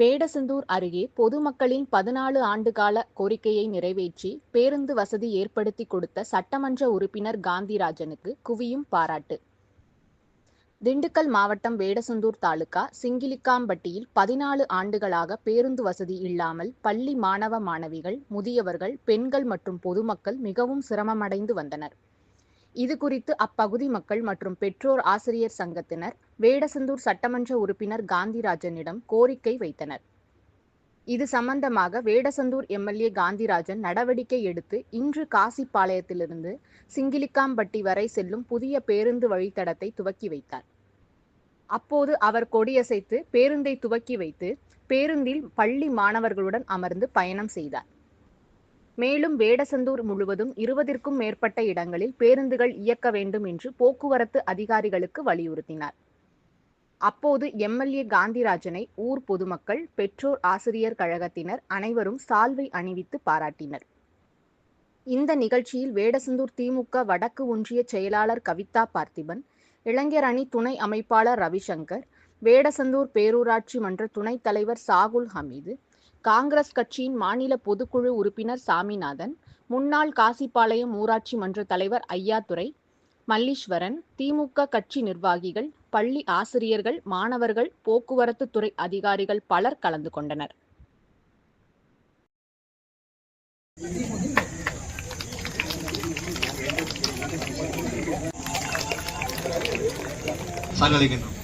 வேடசந்தூர் அருகே பொதுமக்களின் பதினாலு ஆண்டுகால கோரிக்கையை நிறைவேற்றி பேருந்து வசதி ஏற்படுத்தி கொடுத்த சட்டமன்ற உறுப்பினர் காந்திராஜனுக்கு குவியும் பாராட்டு. திண்டுக்கல் மாவட்டம் வேடசந்தூர் தாலுகா சிங்கிலிக்காம்பட்டியில் பதினாலு ஆண்டுகளாக பேருந்து வசதி இல்லாமல் பள்ளி மாணவ மாணவிகள் முதியவர்கள் பெண்கள் மற்றும் பொதுமக்கள் மிகவும் சிரமமடைந்து வந்தனர். இது குறித்து அப்பகுதி மக்கள் மற்றும் பெற்றோர் ஆசிரியர் சங்கத்தினர் வேடசந்தூர் சட்டமன்ற உறுப்பினர் காந்திராஜனிடம் கோரிக்கை வைத்தனர். இது சம்பந்தமாக வேடசந்தூர் எம்எல்ஏ காந்திராஜன் நடவடிக்கை எடுத்து இன்று காசிப்பாளையத்திலிருந்து சிங்கிலிக்காம்பட்டி வரை செல்லும் புதிய பேருந்து வழித்தடத்தை துவக்கி வைத்தார். அப்போது அவர் கொடியசைத்து பேருந்தை துவக்கி வைத்து பேருந்தில் பள்ளி மாணவர்களுடன் அமர்ந்து பயணம் செய்தார். மேலும் வேடசந்தூர் முழுவதும் இருபதிற்கும் மேற்பட்ட இடங்களில் பேருந்துகள் இயக்க வேண்டும் என்று போக்குவரத்து அதிகாரிகளுக்கு வலியுறுத்தினார். அப்போது எம்எல்ஏ காந்திராஜனை ஊர் பொதுமக்கள் பெற்றோர் ஆசிரியர் கழகத்தினர் அனைவரும் சால்வை அணிவித்து பாராட்டினர். இந்த நிகழ்ச்சியில் வேடசந்தூர் திமுக வடக்கு ஒன்றிய செயலாளர் கவிதா பார்த்திபன் இளைஞர் அணி துணை அமைப்பாளர் ரவிசங்கர் வேடசந்தூர் பேரூராட்சி மன்ற துணைத் தலைவர் சாகுல் ஹமீது காங்கிரஸ் கட்சியின் மாநில பொதுக்குழு உறுப்பினர் சாமிநாதன் முன்னாள் காசிப்பாளையம் ஊராட்சி மன்ற தலைவர் ஐயாதுரை மல்லீஸ்வரன் திமுக கட்சி நிர்வாகிகள் பள்ளி ஆசிரியர்கள் மாணவர்கள் போக்குவரத்து துறை அதிகாரிகள் பலர் கலந்து கொண்டனர் சாகலிக்கின்றோம்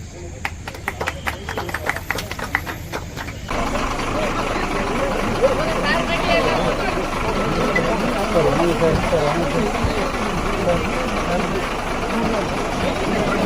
அண்ணா